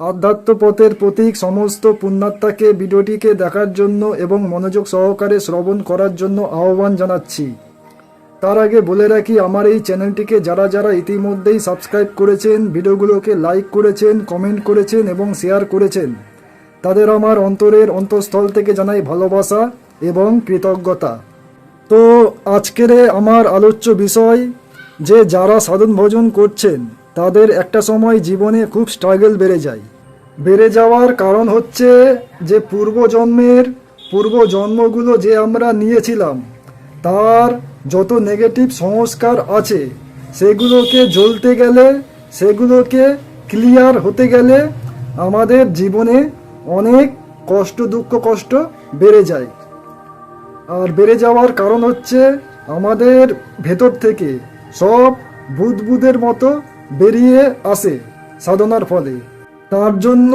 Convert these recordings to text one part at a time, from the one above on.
আধ্যাত্মপথের প্রতীক সমস্ত পুণ্যাত্মাকে ভিডিওটিকে দেখার জন্য এবং মনোযোগ সহকারে শ্রবণ করার জন্য আহ্বান জানাচ্ছি। তার আগে বলে রাখি, আমার এই চ্যানেলটিকে যারা যারা ইতিমধ্যেই সাবস্ক্রাইব করেছেন, ভিডিওগুলোকে লাইক করেছেন, কমেন্ট করেছেন এবং শেয়ার করেছেন, তাদের আমার অন্তরের অন্তঃস্থল থেকে জানাই ভালোবাসা এবং কৃতজ্ঞতা। তো আজকের আমার আলোচ্য বিষয় যে, যারা সাধন ভোজন করছেন তাদের একটা সময় জীবনে খুব স্ট্রাগল বেড়ে যায়। বেড়ে যাওয়ার কারণ হচ্ছে যে পূর্বজন্মের পূর্বজন্মগুলো যে আমরা নিয়েছিলাম, তার যত নেগেটিভ সংস্কার আছে, সেগুলোকে জ্বলতে গেলে, সেগুলোকে ক্লিয়ার হতে গেলে আমাদের জীবনে অনেক কষ্ট, দুঃখ, কষ্ট বেড়ে যায়। আর বেড়ে যাওয়ার কারণ হচ্ছে আমাদের ভেতর থেকে সব বুদবুদের মতো বেরিয়ে আসে সাধনার ফলে। তার জন্য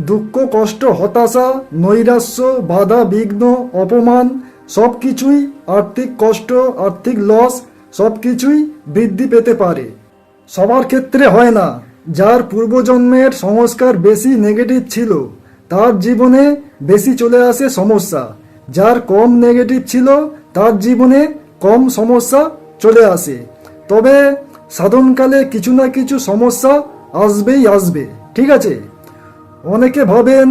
দুঃখ, কষ্ট, হতাশা, নৈরাশ্য, বাধা, বিঘ্ন, অপমান সব কিছুই আর্থিক কষ্ট, আর্থিক লস সব কিছুই বৃদ্ধি পেতে পারে। সবার ক্ষেত্রে হয় না। যার পূর্বজন্মের সংস্কার বেশি নেগেটিভ ছিল, তার জীবনে বেশি চলে আসে সমস্যা। যার কম নেগেটিভ ছিল, তার জীবনে কম সমস্যা চলে আসে। তবে সাধনকালে কিছু না কিছু সমস্যা আসবেই আসবে, ঠিক আছে? অনেকে ভাবেন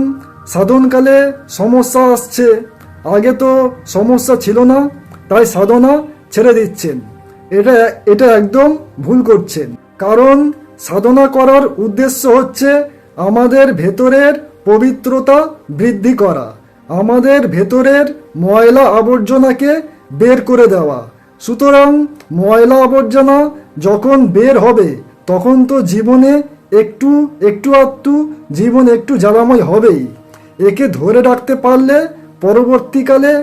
সাধনকালে সমস্যা আসছে, আগে তো সমস্যা ছিল না, তাই সাধনা ছেড়ে দিচ্ছেন। এটা এটা একদম ভুল করছেন। কারণ সাধনা করার উদ্দেশ্য হচ্ছে আমাদের ভেতরের পবিত্রতা বৃদ্ধি করা, আমাদের ভেতরের ময়লা আবর্জনাকে বের করে দেওয়া। সুতরাং ময়লা আবর্জনা যখন বের হবে, তখন তো জীবনে একটু একটু আধটু জীবন একটু জ্বালাময় হবেই। একে ধরে রাখতে পারলে পরবর্তীকালে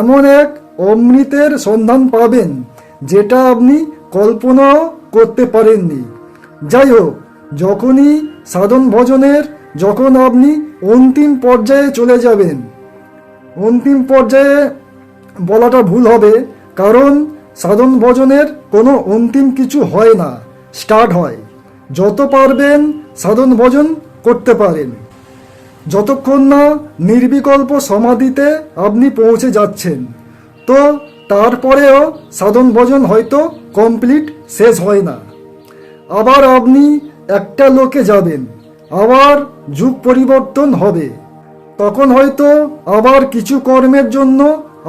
এমন এক অমৃতের সন্ধান পাবেন, যেটা আপনি কল্পনাও করতে পারেননি। যাই হোক, যখনই সাধন ভজনের, যখন আপনি অন্তিম পর্যায়ে চলে যাবেন, অন্তিম পর্যায়ে বলাটা ভুল হবে, কারণ সাধন ভজনের কোনো অন্তিম কিছু হয় না, স্টার্ট হয়। যত পারবেন সাধন ভজন করতে পারেন। যতক্ষণ না নির্বিকল্প সমাধিতে আপনি পৌঁছে যাচ্ছেন, তো তারপরেও সাধন ভজন হয়তো কমপ্লিট শেষ হয় না। আবার আপনি একটা লোকে যাবেন, আবার যুগ পরিবর্তন হবে। তখন হয়তো আবার কিছু কর্মের জন্য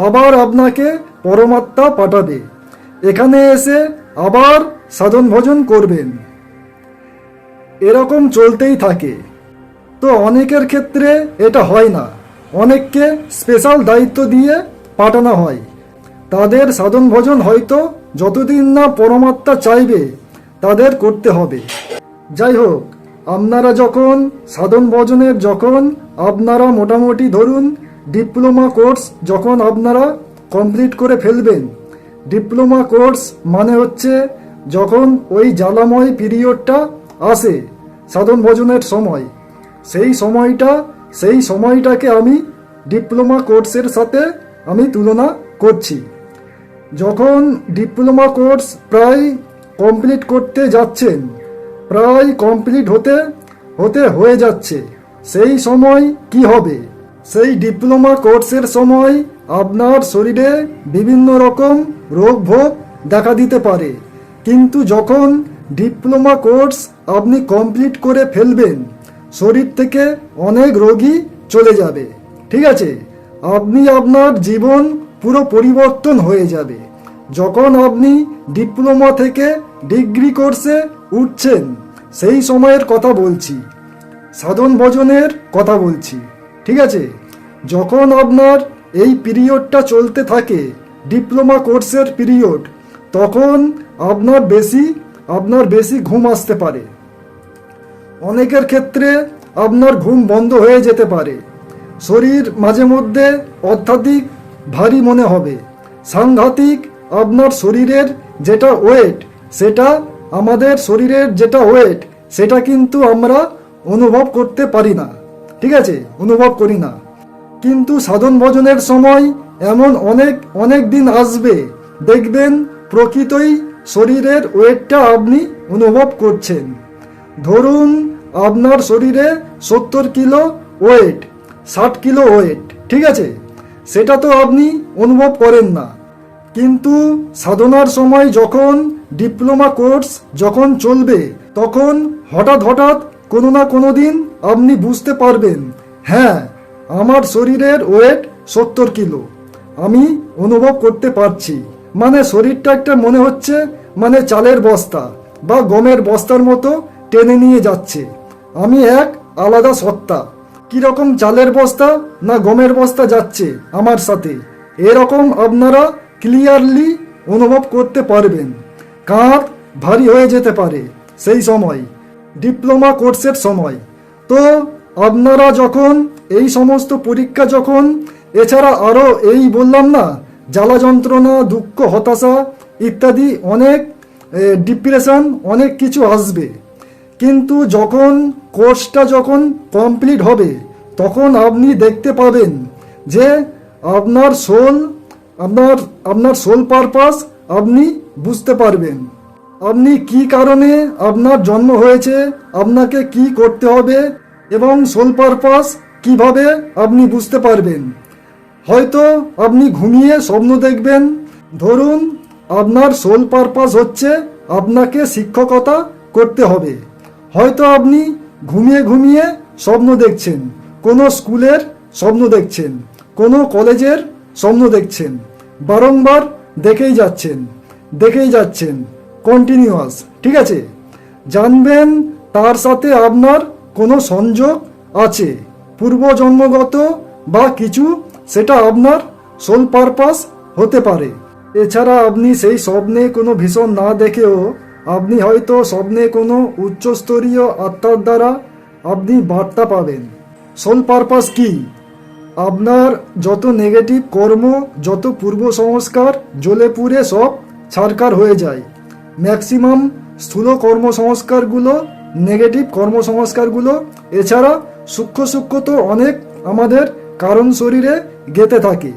আবার আপনাকে পরমাত্মা পাঠাবে। এখানে এসে আবার সাধন ভজন করবেন। এরকম চলতেই থাকে। তো অনেকের ক্ষেত্রে এটা হয় না। অনেককে স্পেশাল দায়িত্ব দিয়ে পাঠানো হয়। তাদের সাধন ভজন হয়তো যতদিন না পরমাত্মা চাইবে, তাদের করতে হবে। যাই হোক, আপনারা যখন সাধন ভজনের যখন আপনারা মোটামুটি ধরুন ডিপ্লোমা কোর্স যখন আপনারা কমপ্লিট করে ফেলবেন ডিপ্লোমা কোর্স মানে হচ্ছে যখন ওই জ্বালাময় পিরিয়ডটা আসে, সাধন ভজনের সময়। সেই সময়টা, সেই সময়টাকে আমি ডিপ্লোমা কোর্সের সাথে আমি তুলনা করছি। যখন ডিপ্লোমা কোর্স প্রায় কমপ্লিট করতে যাচ্ছেন, প্রায় কমপ্লিট হতে হতে হয়ে যাচ্ছে, সেই সময় কি হবে? সেই ডিপ্লোমা কোর্সের সময় আপনার শরীরে বিভিন্ন রকম রোগ ভোগ দেখা দিতে পারে। কিন্তু যখন ডিপ্লোমা কোর্স আপনি কমপ্লিট করে ফেলবেন, শরীর থেকে অনেক রোগী চলে যাবে। ঠিক আছে? আপনি আপনার জীবন পুরো পরিবর্তন হয়ে যাবে। যখন আপনি ডিপ্লোমা থেকে ডিগ্রি কোর্সে উঠছেন, সেই সময়ের কথা বলছি। সাধন ভজনের কথা বলছি। ঠিক আছে? যখন আপনার এই পিরিয়ডটা চলতে থাকে, ডিপ্লোমা কোর্সের পিরিয়ড। তখন আপনার বেশি আপনার বেশি ঘুম আসতে পারে। অনেকের ক্ষেত্রে আপনার ঘুম বন্ধ হয়ে যেতে পারে। শরীর মাঝে মধ্যে অত্যাধিক ভারী মনে হবে। সাংঘাতিক আপনার শরীরের যেটা ওয়েট, সেটা আমাদের শরীরের যেটা ওয়েট, সেটা কিন্তু আমরা অনুভব করতে পারি না। ঠিক আছে? অনুভব করি না। কিন্তু সাধন ভজনের সময় এমন অনেক অনেক দিন আসবে। দেখবেন প্রকৃতই শরীরের ওয়েটটা আপনি অনুভব করছেন। ধরুন আপনার শরীরে সত্তর কিলো ওয়েট, ষাট কিলো ওয়েট, ঠিক আছে? সেটা তো আপনি অনুভব করেন না। কিন্তু সাধনার সময় যখন ডিপ্লোমা কোর্স যখন চলবে, তখন হঠাৎ হঠাৎ কোনো না কোনো দিন আপনি বুঝতে পারবেন হ্যাঁ আমার শরীরের ওয়েট সত্তর কিলো। আমি অনুভব করতে পারছি। মানে শরীরটা একটা মনে হচ্ছে মানে চালের বস্তা বা গমের বস্তার মতো টেনে নিয়ে যাচ্ছে। আমি এক আলাদা সত্তা। কীরকম চালের বস্তা না গমের বস্তা যাচ্ছে আমার সাথে, এরকম আপনারা ক্লিয়ারলি অনুভব করতে পারবেন। কাঁধ ভারী হয়ে যেতে পারে সেই সময়, ডিপ্লোমা কোর্সের সময়। তো আপনারা যখন এই সমস্ত পরীক্ষা যখন, এছাড়া আরও এই বললাম না, জ্বালা যন্ত্রণা, দুঃখ, হতাশা ইত্যাদি অনেক ডিপ্রেশন অনেক কিছু আসবে। কিন্তু যখন কোর্সটা যখন কমপ্লিট হবে, তখন আপনি দেখতে পাবেন যে আপনার সোল আপনার আপনার সোল পারপাস আপনি বুঝতে পারবেন। আপনি কি কারণে আপনার জন্ম হয়েছে, আপনাকে কি করতে হবে এবং সোল পারপাস কীভাবে আপনি বুঝতে পারবেন? হয়তো আপনি ঘুমিয়ে স্বপ্ন দেখবেন। ধরুন, আপনার সোল পারপাস হচ্ছে আপনাকে শিক্ষকতা করতে হবে। হয়তো আপনি ঘুমিয়ে ঘুমিয়ে স্বপ্ন দেখছেন, কোনো স্কুলের স্বপ্ন দেখছেন, কোনো কলেজের স্বপ্ন দেখছেন, বারংবার দেখেই যাচ্ছেন দেখেই যাচ্ছেন কন্টিনিউয়াস ঠিক আছে? জানবেন তার সাথে আপনার কোনো সংযোগ আছে? পূর্বজন্মগত বা কিছু? সেটা আপনার সোল পারপাস হতে পারে। এছাড়া আপনি সেই স্বপ্নে কোনো ভীষণ না দেখেও আপনি হয়তো স্বপ্নে কোনো উচ্চস্তরীয় আত্মার দ্বারা আপনি বার্তা পাবেন। সোল পারপাস কি? আপনার যত নেগেটিভ কর্ম, যত পূর্ব সংস্কার জ্বলে পুড়ে সব ছারকার হয়ে যায়। ম্যাক্সিমাম স্থূল কর্মসংস্কারগুলো নেগেটিভ কর্মসংস্কারগুলো, এছাড়া সূক্ষ্ম সূক্ষ্ম তো অনেক আমাদের কারণ শরীরে গেতে থাকে।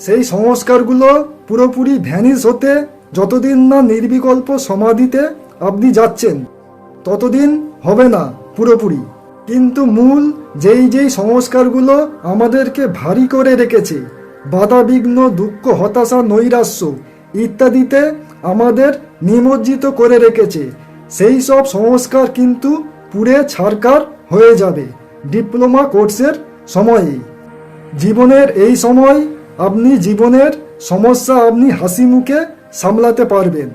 সেই সংস্কারগুলো পুরোপুরি ভ্যানিস হতে যতদিন না নির্বিকল্প সমাধিতে আপনি যাচ্ছেন, ততদিন হবে না পুরোপুরি। কিন্তু মূল যেই যেই সংস্কারগুলো আমাদেরকে ভারী করে রেখেছে, বাধাবিঘ্ন, দুঃখ, হতাশা, নৈরাশ্য ইত্যাদিতে আমাদের নিমজ্জিত করে রেখেছে সেই সব সংস্কার কিন্তু পুড়ে ছারকার হয়ে যাবে ডিপ্লোমা কোর্সের সময়েই। জীবনের এই সময় আপনি জীবনের সমস্যা আপনি হাসি মুখে সামলাতে পারবেন।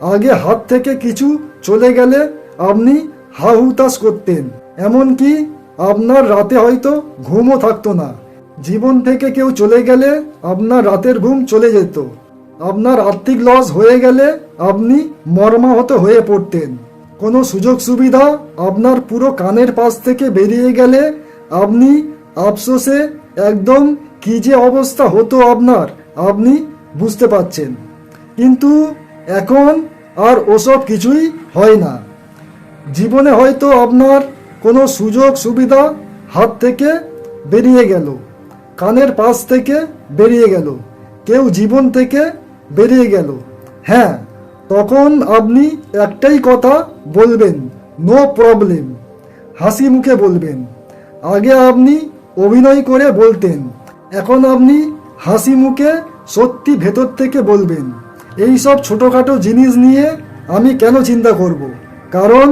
আগে হাত থেকে কিছু চলে গেলে আপনি হা হুতাশ করতেন। এমনকি আপনার রাতে হয়তো ঘুমও থাকতো না। জীবন থেকে কেউ চলে গেলে আপনার রাতের ঘুম চলে যেত। আপনার আর্থিক লস হয়ে গেলে আপনি মর্মাহত হয়ে পড়তেন। কোনো সুযোগ সুবিধা আপনার পুরো কানের পাশ থেকে বেরিয়ে গেলে আপনি আফসোসে একদম কি যে অবস্থা হতো আপনার, আপনি বুঝতে পাচ্ছেন কিন্তু এখন আর ওসব কিছুই হয় না। জীবনে হয়তো আপনার কোনো সুযোগ সুবিধা হাত থেকে বেরিয়ে গেল, কানের পাশ থেকে বেরিয়ে গেল, কেউ জীবন থেকে বেরিয়ে গেল। হ্যাঁ তখন আপনি একটাই কথা বলবেন নো প্রবলেম হাসি মুখে বলবেন। আগে আপনি অভিনয় করে বলতেন, এখন আপনি হাসি মুখে সত্যি ভেতর থেকে বলবেন। এই সব ছোটোখাটো জিনিস নিয়ে আমি কেন চিন্তা করব? কারণ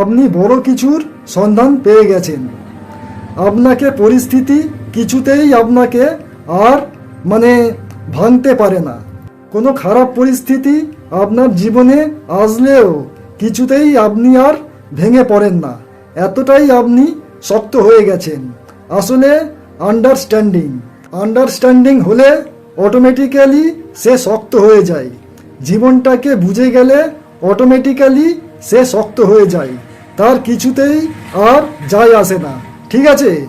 আপনি বড় কিছুর সন্ধান পেয়ে গেছেন। আপনাকে পরিস্থিতি কিছুতেই আপনাকে আর মানে ভাঙতে পারে না। কোনো খারাপ পরিস্থিতি আপনার জীবনে আসলেও কিছুতেই আপনি আর ভেঙে পড়েন না। এতটাই আপনি শক্ত হয়ে গেছেন। আসলে আন্ডারস্ট্যান্ডিং আন্ডারস্ট্যান্ডিং হলে অটোমেটিক্যালি সে শক্ত হয়ে যায়। জীবনটাকে বুঝে গেলে অটোমেটিক্যালি সে শক্ত হয়ে যায়। তার কিছুতেই আর যায় আসে না। ঠিক আছে?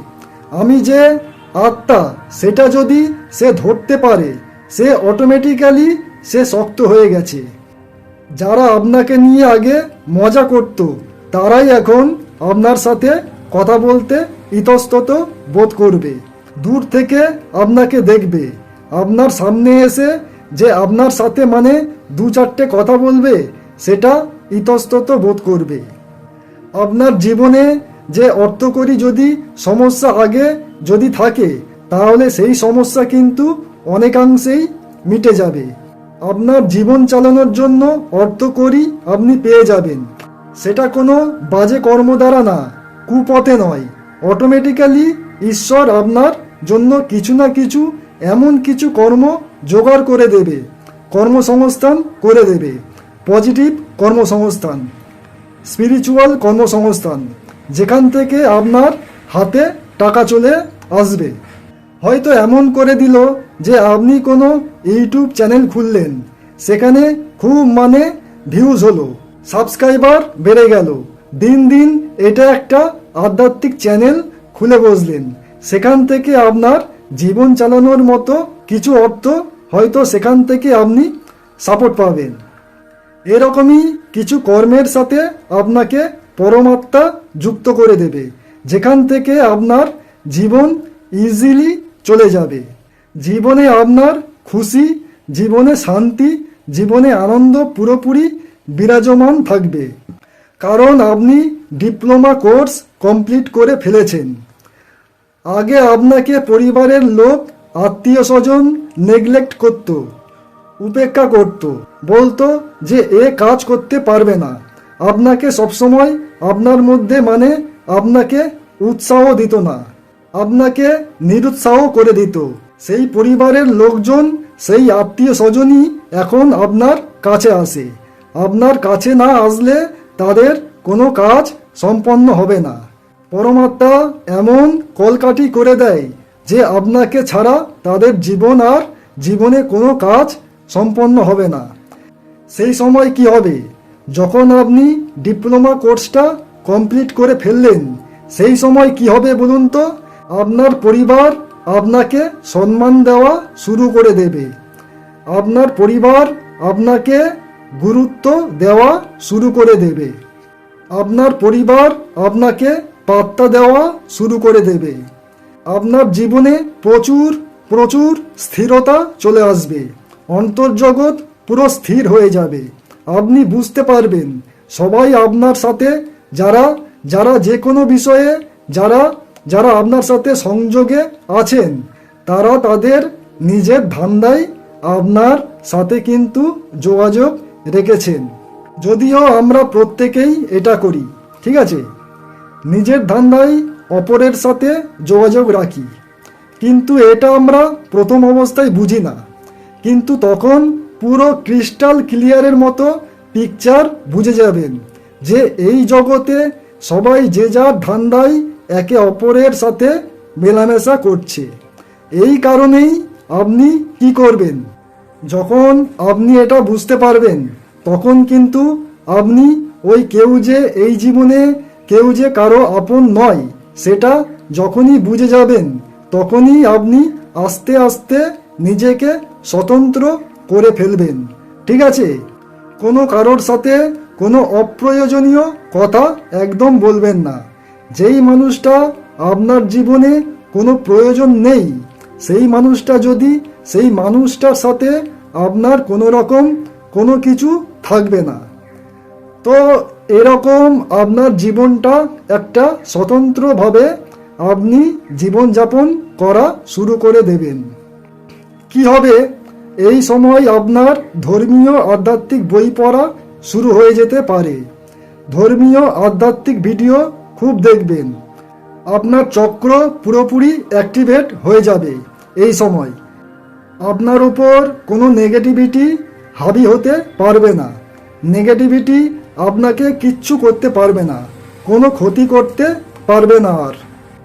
আমি যে আত্মা, সেটা যদি সে ধরতে পারে, সে অটোমেটিক্যালি সে শক্ত হয়ে গেছে। যারা আপনাকে নিয়ে আগে মজা করত, তারাই এখন আপনার সাথে কথা বলতে ইতস্তত বোধ করবে। দূর থেকে আপনাকে দেখবে। আপনার সামনে এসে যে আপনার সাথে মানে দু চারটে কথা বলবে, সেটা ইতস্তত বোধ করবে। আপনার জীবনে যে অর্থকরী যদি সমস্যা আগে যদি থাকে, তাহলে সেই সমস্যা কিন্তু অনেকাংশেই মিটে যাবে। আপনার জীবন চালানোর জন্য অর্থ করি আপনি পেয়ে যাবেন। সেটা কোনো বাজে কর্ম দ্বারা না, কুপথে নয়। অটোমেটিক্যালি ঈশ্বর আপনার জন্য কিছু না কিছু, এমন কিছু কর্ম জোগাড় করে দেবে, কর্মসংস্থান করে দেবে। পজিটিভ কর্মসংস্থান স্পিরিচুয়াল কর্মসংস্থান, যেখান থেকে আপনার হাতে টাকা চলে আসবে। হয়তো এমন করে দিল যে আপনি কোনো ইউটিউব চ্যানেল খুললেন। সেখানে খুব মানে ভিউজ হলো সাবস্ক্রাইবার বেড়ে গেল। দিন দিন এটা একটা আধ্যাত্মিক চ্যানেল খুলে বসলেন। সেখান থেকে আপনার জীবন চালানোর মতো কিছু অর্থ হয়তো সেখান থেকে আপনি সাপোর্ট পাবেন। এরকমই কিছু কর্মের সাথে আপনাকে পরমাত্মা যুক্ত করে দেবে, যেখান থেকে আপনার জীবন ইজিলি চলে যাবে। জীবনে আপনার খুশি, জীবনে শান্তি, জীবনে আনন্দ পুরোপুরি বিরাজমান থাকবে। কারণ আপনি ডিপ্লোমা কোর্স কমপ্লিট করে ফেলেছেন। আগে আপনাকে পরিবারের লোক, আত্মীয় স্বজন নেগলেক্ট করতো, উপেক্ষা করত, বলতো যে এ কাজ করতে পারবে না। আপনাকে সবসময় আপনার মধ্যে মানে আপনাকে উৎসাহ দিত না। আপনাকে নিরুৎসাহ করে দিত। সেই পরিবারের লোকজন, সেই আত্মীয় স্বজনই এখন আপনার কাছে আসে। আপনার কাছে না আসলে তাদের কোনো কাজ সম্পন্ন হবে না। পরমাত্মা এমন কলকাঠি করে দেয় যে আপনাকে ছাড়া তাদের জীবন আর জীবনে কোনো কাজ সম্পন্ন হবে না। সেই সময় কি হবে? যখন আপনি ডিপ্লোমা কোর্সটা কমপ্লিট করে ফেললেন, সেই সময় কি হবে বলুন তো? আপনার পরিবার আপনাকে সম্মান দেওয়া শুরু করে দেবে। আপনার পরিবার আপনাকে গুরুত্ব দেওয়া শুরু করে দেবে। আপনার পরিবার আপনাকে পাত্তা দেওয়া শুরু করে দেবে। আপনার জীবনে প্রচুর প্রচুর স্থিরতা চলে আসবে। অন্তর্জগৎ পুরো স্থির হয়ে যাবে। আপনি বুঝতে পারবেন, সবাই আপনার সাথে, যারা যারা যে কোনো বিষয়ে, যারা যারা আপনার সাথে সংযোগে আছেন, তারা তাদের নিজের ধান্দায় আপনার সাথে কিন্তু যোগাযোগ রেখেছেন। যদিও আমরা প্রত্যেকেই এটা করি, ঠিক আছে? নিজের ধান্দায় অপরের সাথে যোগাযোগ রাখি। কিন্তু এটা আমরা প্রথম অবস্থায় বুঝি না। কিন্তু তখন পুরো ক্রিস্টাল ক্লিয়ারের মতো পিকচার বুঝে যাবেন যে এই জগতে সবাই যে যার ধান্দায় একে অপরের সাথে মেলামেশা করছে। এই কারণেই আপনি কি করবেন? যখন আপনি এটা বুঝতে পারবেন, তখন কিন্তু আপনি ওই কেউ যে এই জীবনে কেউ যে কারও আপন নয়, সেটা যখনই বুঝে যাবেন, তখনই আপনি আস্তে আস্তে নিজেকে স্বতন্ত্র করে ফেলবেন। ঠিক আছে? কোনো কারোর সাথে কোনো অপ্রয়োজনীয় কথা একদম বলবেন না। যেই মানুষটা আপনার জীবনে কোনো প্রয়োজন নেই, সেই মানুষটা যদি, সেই মানুষটার সাথে আপনার কোনো রকম কোনো কিছু থাকবে না। তো এরকম আপনার জীবনটা একটা স্বতন্ত্রভাবে আপনি জীবনযাপন করা শুরু করে দেবেন। কি হবে? এই সময় আপনার ধর্মীয় আধ্যাত্মিক বই পড়া শুরু হয়ে যেতে পারে। ধর্মীয় আধ্যাত্মিক ভিডিও খুব দেখবেন। আপনার চক্র পুরোপুরি অ্যাক্টিভেট হয়ে যাবে এই সময়। আপনার উপর কোনো নেগেটিভিটি হাবি হতে পারবে না। নেগেটিভিটি আপনাকে কিচ্ছু করতে পারবে না। কোনো ক্ষতি করতে পারবে না আর।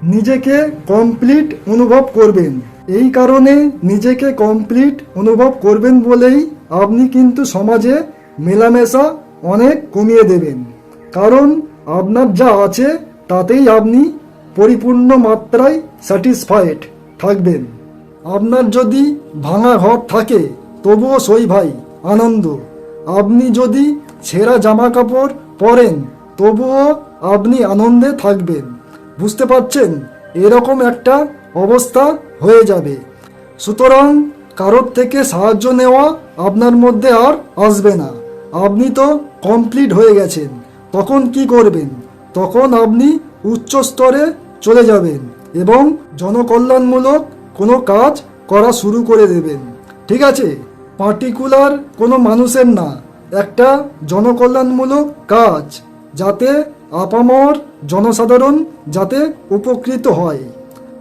নিজেকে কমপ্লিট অনুভব করবেন। এই কারণে নিজেকে কমপ্লিট অনুভব করবেন বলেই আপনি কিন্তু সমাজে মেলামেশা অনেক কমিয়ে দেবেন। কারণ আপনার যা আছে তাতেই আপনি পরিপূর্ণ মাত্রায় স্যাটিসফাইড থাকবেন। আপনার যদি ভাঙা ঘর থাকে, তবুও সই ভাই, আনন্দ। আপনি যদি ছেঁড়া জামা কাপড় পরেন, তবুও আপনি আনন্দে থাকবেন। বুঝতে পারছেন? এরকম একটা অবস্থা হয়ে যাবে। সুতরাং কারোর থেকে সাহায্য নেওয়া আপনার মধ্যে আর আসবে না। আপনি তো কমপ্লিট হয়ে গেছেন। তখন কি করবেন? তখন আপনি উচ্চ স্তরে চলে যাবেন এবং জনকল্যাণমূলক কোনো কাজ করা শুরু করে দেবেন। ঠিক আছে? পার্টিকুলার কোনো মানুষের না, একটা জনকল্যাণমূলক কাজ যাতে আপামর জনসাধারণ যাতে উপকৃত হয়।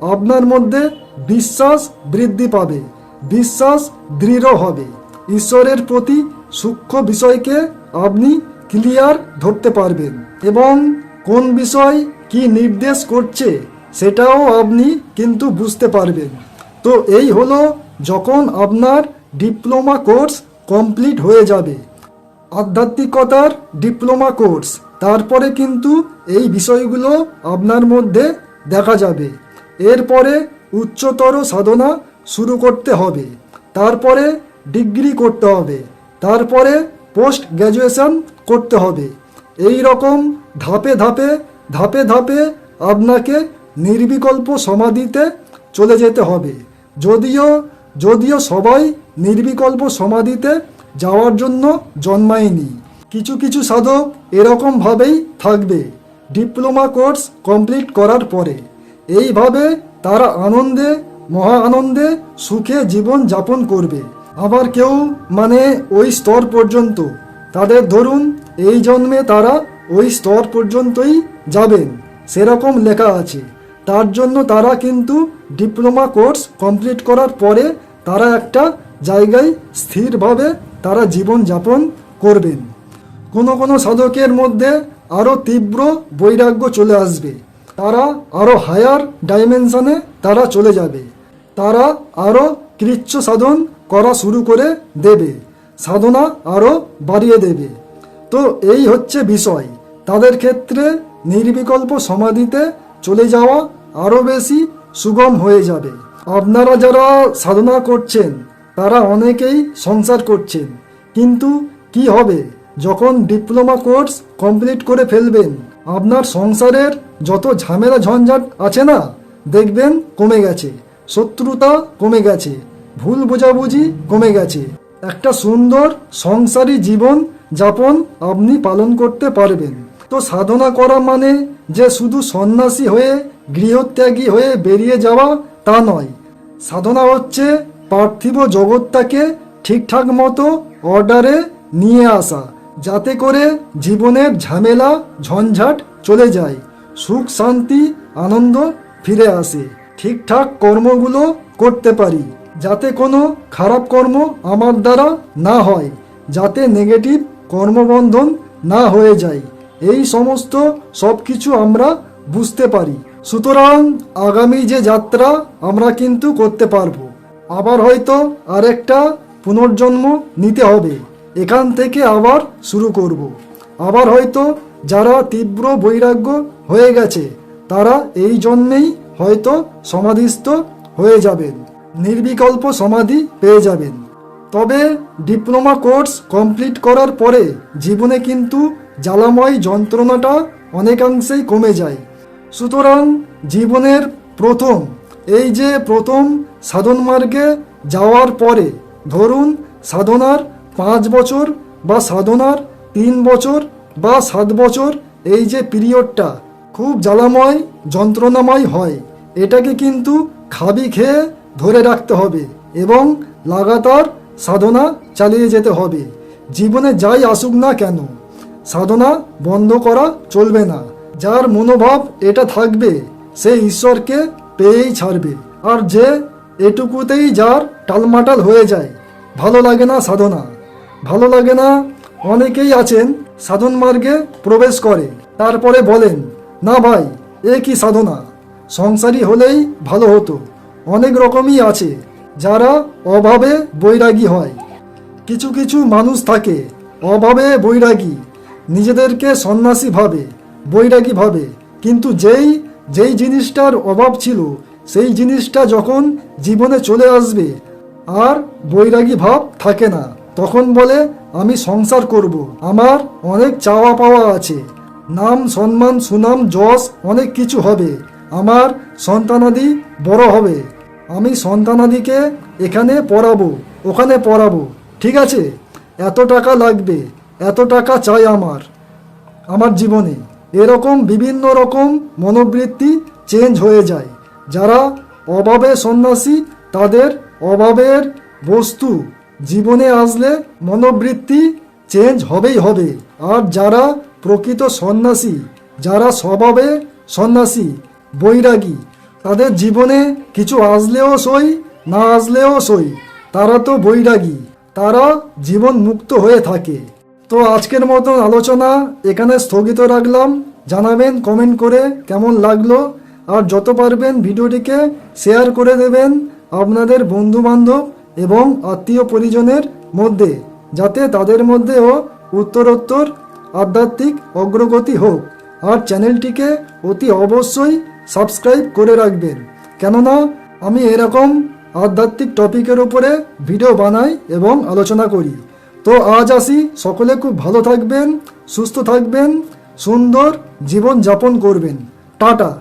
আপনার মধ্যে বিশ্বাস বৃদ্ধি পাবে, বিশ্বাস দৃঢ় হবে। ঈশ্বরের প্রতি সূক্ষ্ম বিষয়কে আপনি ক্লিয়ার ধরতে পারবেন এবং কোন বিষয় কি নির্দেশ করছে সেটাও আপনি কিন্তু বুঝতে পারবেন। তো এই হলো যখন আপনার ডিপ্লোমা কোর্স কমপ্লিট হয়ে যাবে। আধ্যাত্মিকতার ডিপ্লোমা কোর্স। তারপরে কিন্তু এই বিষয়গুলো আপনার মধ্যে দেখা যাবে। এরপরে উচ্চতর সাধনা শুরু করতে হবে। তারপরে ডিগ্রি করতে হবে। তারপরে পোস্ট গ্র্যাজুয়েশন করতে হবে। এই রকম ধাপে ধাপে ধাপে ধাপে আপনাকে নির্বিকল্প সমাধিতে চলে যেতে হবে। যদিও যদিও সবাই নির্বিকল্প সমাধিতে যাওয়ার জন্য জন্মায়নি। কিছু কিছু সাধক এরকমভাবেই থাকবে, ডিপ্লোমা কোর্স কমপ্লিট করার পরে। এইভাবে তারা আনন্দে, মহা আনন্দে সুখে জীবন যাপন করবে। আবার কেউ মানে ওই স্তর পর্যন্ত তাদের ধরুন, এই জন্মে তারা ওই স্তর পর্যন্তই যাবেন, সেরকম লেখা আছে। তার জন্য তারা কিন্তু ডিপ্লোমা কোর্স কমপ্লিট করার পরে তারা একটা জায়গায় স্থিরভাবে তারা জীবন যাপন করবেন। কোনো কোনো সাধকের মধ্যে আরও তীব্র বৈরাগ্য চলে আসবে। তারা আরও হায়ার ডাইমেনশনে তারা চলে যাবে। তারা আরও কৃচ্ছ সাধন করা শুরু করে দেবে। সাধনা আরও বাড়িয়ে দেবে। তো এই হচ্ছে বিষয়। তাদের ক্ষেত্রে নির্বিকল্প সমাধিতে চলে যাওয়া আরও বেশি সুগম হয়ে যাবে। আপনারা যারা সাধনা করছেন, তারা অনেকেই সংসার করছেন। কিন্তু কি হবে? যখন ডিপ্লোমা কোর্স কমপ্লিট করে ফেলবেন, আপনার সংসারের যত ঝামেলা ঝঞ্ঝাট আছে না, দেখবেন কমে গেছে, শত্রুতা কমে গেছে, ভুল বোঝাবুঝি কমে গেছে। একটা সুন্দর সংসারী জীবন যাপন আপনি পালন করতে পারবেন। তো সাধনা করা মানে যে শুধু সন্ন্যাসী হয়ে, গৃহত্যাগী হয়ে বেরিয়ে যাওয়া তা নয়। সাধনা হচ্ছে পার্থিব জগৎটাকে ঠিকঠাক মতো অর্ডারে নিয়ে আসা, যাতে করে জীবনের ঝামেলা ঝঞ্ঝাট চলে যায়, সুখ, শান্তি, আনন্দ ফিরে আসে। ঠিকঠাক কর্মগুলো করতে পারি। যাতে কোনো খারাপ কর্ম আমার দ্বারা না হয়, যাতে নেগেটিভ কর্মবন্ধন না হয়ে যায়। এই সমস্ত সব কিছু আমরা বুঝতে পারি। সুতরাং আগামী যে যাত্রা আমরা কিন্তু করতে পারব। আবার হয়তো আরেকটা পুনর্জন্ম নিতে হবে। এখান থেকে আবার শুরু করব। আবার হয়তো যারা তীব্র বৈরাগ্য হয়ে গেছে, তারা এই জন্মেই হয়তো সমাধিস্থ হয়ে যাবেন। নির্বিকল্প সমাধি পেয়ে যাবেন। তবে ডিপ্লোমা কোর্স কমপ্লিট করার পরে জীবনে কিন্তু জ্বালাময় যন্ত্রণাটা অনেকাংশেই কমে যায়। সুতরাং জীবনের প্রথম, এই যে প্রথম সাধন মার্গে যাওয়ার পরে ধরুন সাধনার পাঁচ বছর বা সাধনার তিন বছর বা সাত বছর এই যে পিরিয়ডটা খুব জ্বালাময়, যন্ত্রণাময় হয়, এটাকে কিন্তু খাবি খেয়ে ধরে রাখতে হবে এবং লাগাতার সাধনা চালিয়ে যেতে হবে। জীবনে যাই আসুক না কেন, সাধনা বন্ধ করা চলবে না। যার মনোভাব এটা থাকবে, সে ঈশ্বরকে পেয়েই ছাড়বে। আর যে এটুকুতেই যার টালমাটাল হয়ে যায়, ভালো লাগে না সাধনা। ভালো লাগে না অনেকেই আছেন সাধন মার্গে প্রবেশ করে, তারপরে বলেন, না ভাই, এ কি সাধনা? সংসারী হলেই ভালো হতো। অনেক রকমই আছে, যারা অভাবে বৈরাগী হয়। কিছু কিছু মানুষ থাকে, অভাবে বৈরাগী, নিজেদেরকে সন্ন্যাসী ভাবে, বৈরাগী ভাবে। কিন্তু যেই যেই জিনিসটার অভাব ছিল, সেই জিনিসটা যখন জীবনে চলে আসবে, আর বৈরাগী ভাব থাকে না, তখন বলে, আমি সংসার করব। আমার অনেক চাওয়া পাওয়া আছে। নাম, সম্মান, সুনাম, যশ, অনেক কিছু হবে। আমার সন্তানাদি বড় হবে। আমি সন্তানাদিকে এখানে পড়াবো, ওখানে পড়াবো, ঠিক আছে? এত টাকা লাগবে, এত টাকা চাই আমার আমার জীবনে। এরকম বিভিন্ন রকম মনোবৃত্তি চেঞ্জ হয়ে যায়। যারা অভাবে সন্ন্যাসী, তাদের অভাবের বস্তু জীবনে আসলে মনোবৃত্তি চেঞ্জ হবেই হবে। আর যারা প্রকৃত সন্ন্যাসী, যারা স্বভাবে সন্ন্যাসী, বৈরাগী তাদের জীবনে কিছু আসলেও সই, না আসলেও সই। তারা তো বৈরাগী। তারা জীবন মুক্ত হয়ে থাকে। তো আজকের মতন আলোচনা এখানে স্থগিত রাখলাম। জানাবেন কমেন্ট করে কেমন লাগল। আর যত পারবেন ভিডিওটিকে শেয়ার করে দেবেন আপনাদের বন্ধু বান্ধব এবং আত্মীয় পরিজনের মধ্যে, যাতে তাদের মধ্যেও উত্তরোত্তর আধ্যাত্মিক অগ্রগতি হোক। আর চ্যানেলটিকে অতি অবশ্যই সাবস্ক্রাইব করে রাখবেন। কেননা আমি এরকম আধ্যাত্মিক টপিকের উপরে ভিডিও বানাই এবং আলোচনা করি। তো আজ আসি। সকলে খুব ভালো থাকবেন, সুস্থ থাকবেন, সুন্দর জীবন যাপন করবেন। টাটা।